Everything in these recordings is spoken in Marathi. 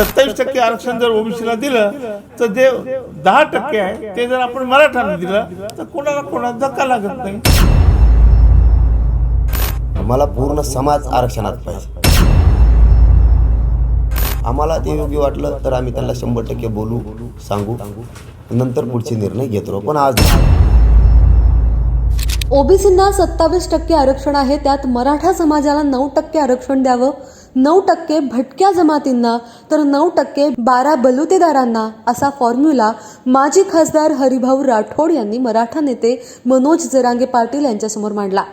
सत्तावीस टक्के आरक्षण जर ओबीसीला दिलं तर जे दहा टक्के आहे ते जर आपण मराठ्यांना दिलं तर कोणाला कोणाला धक्का लागत नाही. आम्हाला पूर्ण समाज आरक्षणात पाहिजे. आम्हाला ते योग्य वाटलं तर आम्ही त्यांना शंभर टक्के बोलू सांगू. नंतर पुढचे निर्णय घेतो पण आज. ओबीसींना सत्तावीस टक्के आरक्षण आहे त्यात मराठा समाजाला नऊ टक्के आरक्षण द्यावं नऊ टक्के भटक्या जमातींना तर नऊ टक्के बारा बलुतेदारांना असा फॉर्म्युला माजी खासदार हरिभाऊ राठोड यांनी मराठा नेते मनोज जरांगे पाटील यांच्यासमोर मांडला.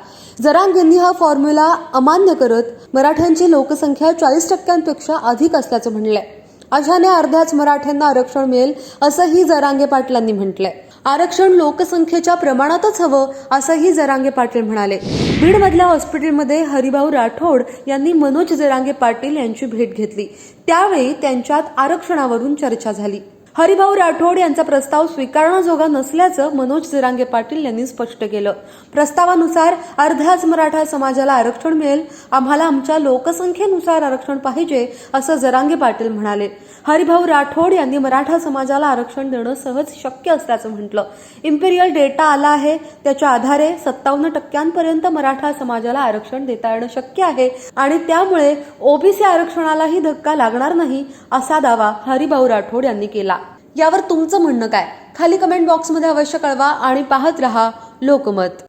जरांग यांनी हा फॉर्म्युला अमान्य करत मराठ्यांची लोकसंख्या चाळीस टक्क्यांपेक्षा अधिक असल्याचं म्हणलंय अशाने अर्ध्याच मराठ्यांना आरक्षण मिळेल असंही जरांगे पाटलांनी म्हटलंय. आरक्षण लोकसंख्येच्या प्रमाणातच हवं असंही जरांगे पाटील म्हणाले. बीडमधल्या हॉस्पिटलमध्ये हरिभाऊ राठोड यांनी मनोज जरांगे पाटील यांची भेट घेतली. त्यावेळी त्यांच्यात आरक्षणावरून चर्चा झाली. हरिभाऊ राठोड यांचा प्रस्ताव स्वीकारण्याजोगा नसल्याचं मनोज जरांगे पाटील यांनी स्पष्ट केलं. प्रस्तावानुसार अर्ध्याच मराठा समाजाला आरक्षण मिळेल आम्हाला आमच्या लोकसंख्येनुसार आरक्षण पाहिजे असं जरांगे पाटील म्हणाले. हरिभाऊ राठोड यांनी मराठा समाजाला आरक्षण देणं सहज शक्य असल्याचं म्हटलं. इम्पेरियल डेटा आला आहे त्याच्या आधारे सत्तावन्न टक्क्यांपर्यंत मराठा समाजाला आरक्षण देता येणं शक्य आहे. आणि त्यामुळे ओबीसी आरक्षणालाही धक्का लागणार नाही असा दावा हरिभाऊ राठोड यांनी केला. यावर तुमचं म्हणणं काय? खाली कमेंट बॉक्समध्ये अवश्य कळवा आणि पाहत रहा लोकमत.